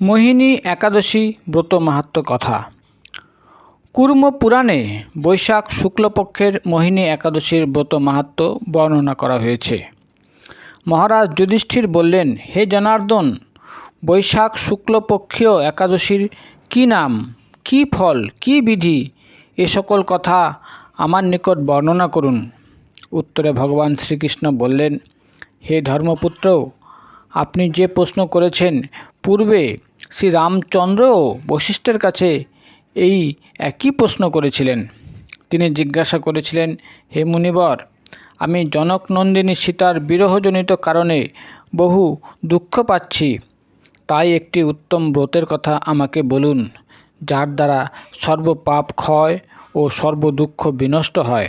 মোহিনী একাদশী ব্রত মাহাত্ম্য কথা। কুর্ম পুরাণে বৈশাখ শুক্লপক্ষের মোহিনী একাদশীর ব্রত মাহাত্ম্য বর্ণনা করা হয়েছে। মহারাজ যুধিষ্ঠির বললেন, হে জনার্দন, বৈশাখ শুক্লপক্ষীয় একাদশীর কী নাম, কী ফল, কি বিধি, এ সকল কথা আমার নিকট বর্ণনা করুন। উত্তরে ভগবান শ্রীকৃষ্ণ বললেন, হে ধর্মপুত্র আপনি যে প্রশ্ন করেছেন, পূর্বে শ্রী রামচন্দ্রও বশিষ্ঠের কাছে এই একই প্রশ্ন করেছিলেন। তিনি জিজ্ঞাসা করেছিলেন, হে মুনিবর, আমি জনকনন্দিনী সীতার বিরহজনিত কারণে বহু দুঃখ পাচ্ছি। তাই একটি উত্তম ব্রতের কথা আমাকে বলুন, যার দ্বারা সর্বপাপ ক্ষয় ও সর্বদুঃখ বিনষ্ট হয়।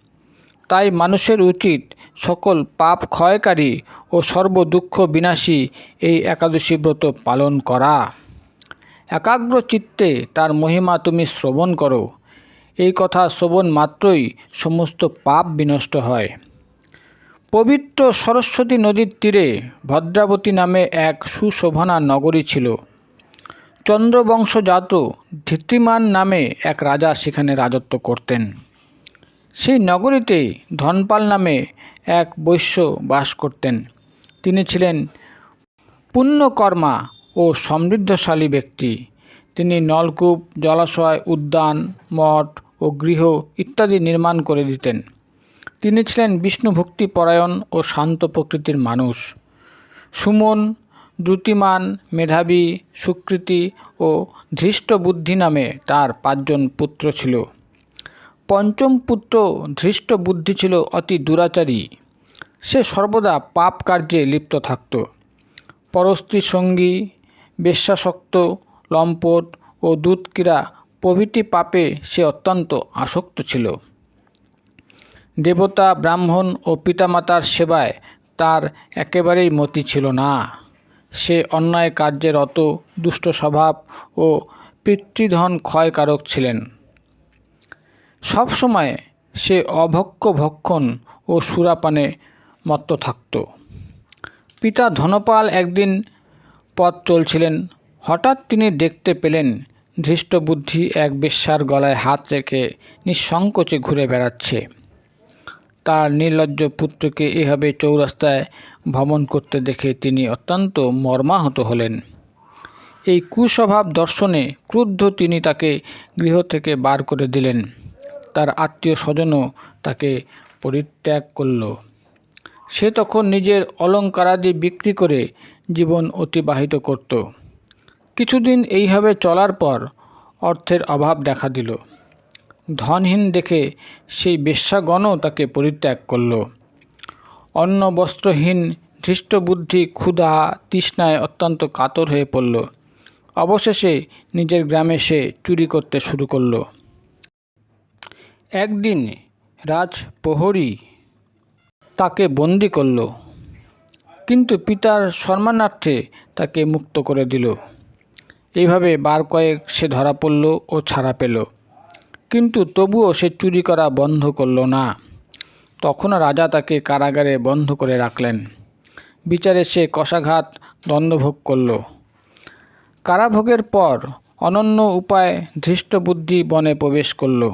তাই মানুষের উচিত সকল পাপ ক্ষয়কারী ও সর্বদুঃখ বিনাশী এই একাদশী ব্রত পালন করা। একাগ্র চিত্তে তার মহিমা তুমি শ্রবণ করো। এই কথা শ্রবণ মাত্রই সমস্ত পাপ বিনষ্ট হয়। পবিত্র সরস্বতী নদীর তীরে ভদ্রাবতী নামে এক সুশোভনা নগরী ছিল। চন্দ্রবংশজাত ধৃতিমান নামে এক রাজা সেখানে রাজত্ব করতেন। সেই নগরীতে ধনপাল নামে এক বৈশ্য বাস করতেন। তিনি ছিলেন পুণ্যকর্মা ও সমৃদ্ধশালী ব্যক্তি। তিনি নলকূপ, জলাশয়, উদ্যান, মঠ ও গৃহ ইত্যাদি নির্মাণ করে দিতেন। তিনি ছিলেন বিষ্ণু ভক্তি পরায়ণ ও শান্ত প্রকৃতির মানুষ। সুমন, দ্রুতিমান, মেধাবী, সুকৃতি ও ধৃষ্ট বুদ্ধি নামে তার পাঁচজন পুত্র ছিল। পঞ্চম পুত্র ধৃষ্ট বুদ্ধি ছিল অতি দুরাচারী। সে সর্বদা পাপ কার্যে লিপ্ত থাকত। পরস্ত্রী সঙ্গী, বেশ্যাসক্ত, লম্পট ও দুধক্রীড়া প্রভৃতি পাপে সে অত্যন্ত আসক্ত ছিল। দেবতা, ব্রাহ্মণ ও পিতামাতার সেবায় তার একেবারেই মতি ছিল না। সে অন্যায় কার্যের অত দুষ্ট স্বভাব ও পিতৃধন ক্ষয়কারক ছিলেন। সবসময় সে অভক্ষ ভক্ষণ ও সুরাপানে মত্ত থাকত। পিতা ধনপাল একদিন পথ চলছিলেন। হঠাৎ তিনি দেখতে পেলেন ধৃষ্টবুদ্ধি এক বেশ্যার গলায় হাত রেখে নিঃসংকোচে ঘুরে বেড়াচ্ছে। তার নির্লজ্জ পুত্রকে এভাবে চৌরাস্তায় ভ্রমণ করতে দেখে তিনি অত্যন্ত মর্মাহত হলেন। এই কুস্বভাব দর্শনে ক্রুদ্ধ তিনি তাকে গৃহ থেকে বার করে দিলেন। তার আত্মীয় স্বজনও তাকে পরিত্যাগ করল। সে তখন নিজের অলঙ্কারাদি বিক্রি করে জীবন অতিবাহিত করত। কিছুদিন এইভাবে চলার পর অর্থের অভাব দেখা দিল। ধনহীন দেখে সেই বেশ্যাগণও তাকে পরিত্যাগ করল। অন্ন বস্ত্রহীন ধৃষ্টবুদ্ধি ক্ষুধা তৃষ্ণায় অত্যন্ত কাতর হয়ে পড়ল। অবশেষে নিজের গ্রামে সে চুরি করতে শুরু করল। একদিন রাজপ্রহরী তাকে বন্দি করল। কিন্তু পিতার সম্মানার্থে তাকে মুক্ত করে দিল। এইভাবে বার কয়েক সে ধরা পড়ল ও ছাড়া পেল। কিন্তু তবুও সে চুরি করা বন্ধ করল না। তখনও রাজা তাকে কারাগারে বন্ধ করে রাখলেন। বিচারে সে কষাঘাত দণ্ডভোগ করল। কারাভোগের পর অনন্য উপায় ধৃষ্টবুদ্ধি বনে প্রবেশ করল।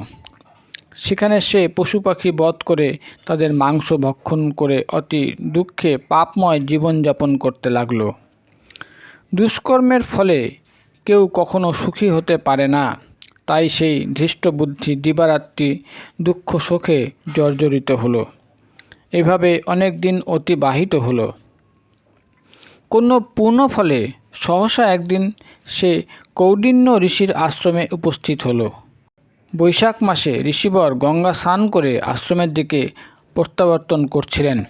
সেখানে সে পশু পাখি বধ করে তাদের মাংস ভক্ষণ করে অতি দুঃখে পাপময় জীবনযাপন করতে লাগল। দুষ্কর্মের ফলে কেউ কখনো সুখী হতে পারে না, তাই সেই ধৃষ্টবুদ্ধি দিবারাত্রি দুঃখ শোকে জর্জরিত হলো। এভাবে অনেক দিন অতিবাহিত হলো। কোনো পূর্ণ ফলে সহসা একদিন সে কৌডিন্য ঋষির আশ্রমে উপস্থিত হলো। বৈশাখ মাসে ঋষিবর গঙ্গা স্নান করে আশ্রমের দিকে প্রত্যাবর্তন করছিলেন।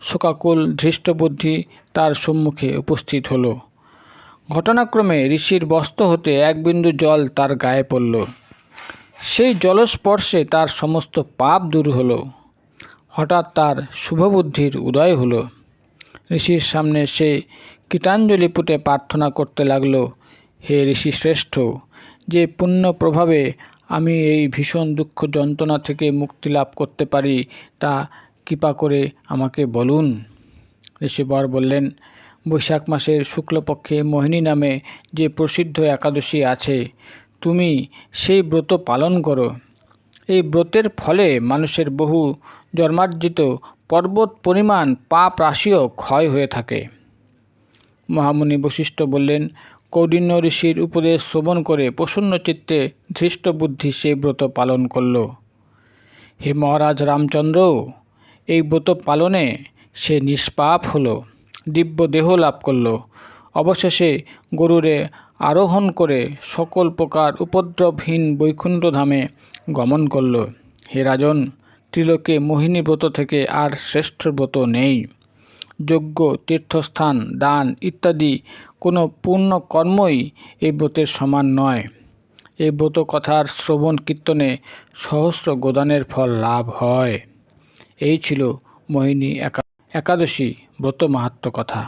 শোকাকুল ধৃষ্টবুদ্ধি তার সম্মুখে উপস্থিত হলো। ঘটনাক্রমে ঋষির বস্ত্র হতে এক বিন্দু জল তার গায়ে পড়ল। সেই জলস্পর্শে তার সমস্ত পাপ দূর হলো। হঠাৎ তার শুভবুদ্ধির উদয় হলো। ঋষির সামনে সে কীটাঞ্জলি পুটে প্রার্থনা করতে লাগল, হে ঋষি শ্রেষ্ঠ যে পুণ্য প্রভাবে আমি এই ভীষণ দুঃখ যন্ত্রণা থেকে মুক্তি লাভ করতে পারি, তা কৃপা করে আমাকে বলুন। ঋষিবর বললেন, বৈশাখ মাসের শুক্লপক্ষে মোহিনী নামে যে প্রসিদ্ধ একাদশী আছে, তুমি সেই ব্রত পালন করো। এই ব্রতের ফলে মানুষের বহু জন্মার্জিত পর্বত পরিমাণ পাপ রাশিও ক্ষয় হয়ে থাকে। মহামুনি বশিষ্ঠ বললেন কৌডিন্য ঋষির উপদেশ শ্রবণ করে প্রসন্ন চিত্তে ধৃষ্ট বুদ্ধি সেই ব্রত পালন করল। হে মহারাজ রামচন্দ্র, এই ব্রত পালনে সে নিষ্পাপ হলো, দিব্য দেহ লাভ করল। অবশেষে গরুরে আরোহণ করে সকল প্রকার উপদ্রবহীন বৈকুণ্ঠ ধামে গমন করল। হে রাজন, ত্রিলোকে মোহিনী ব্রত থেকে আর শ্রেষ্ঠ ব্রত নেই। যজ্ঞ, তীর্থস্থান, দান ইত্যাদি কোনো পূর্ণ কর্মই এই ব্রতের সমান নয়। এই ব্রত কথার শ্রবণ কীর্তনে সহস্র গোদানের ফল লাভ হয়। এই ছিল মোহিনী একা, একাদশী ব্রত মাহাত্ম কথা।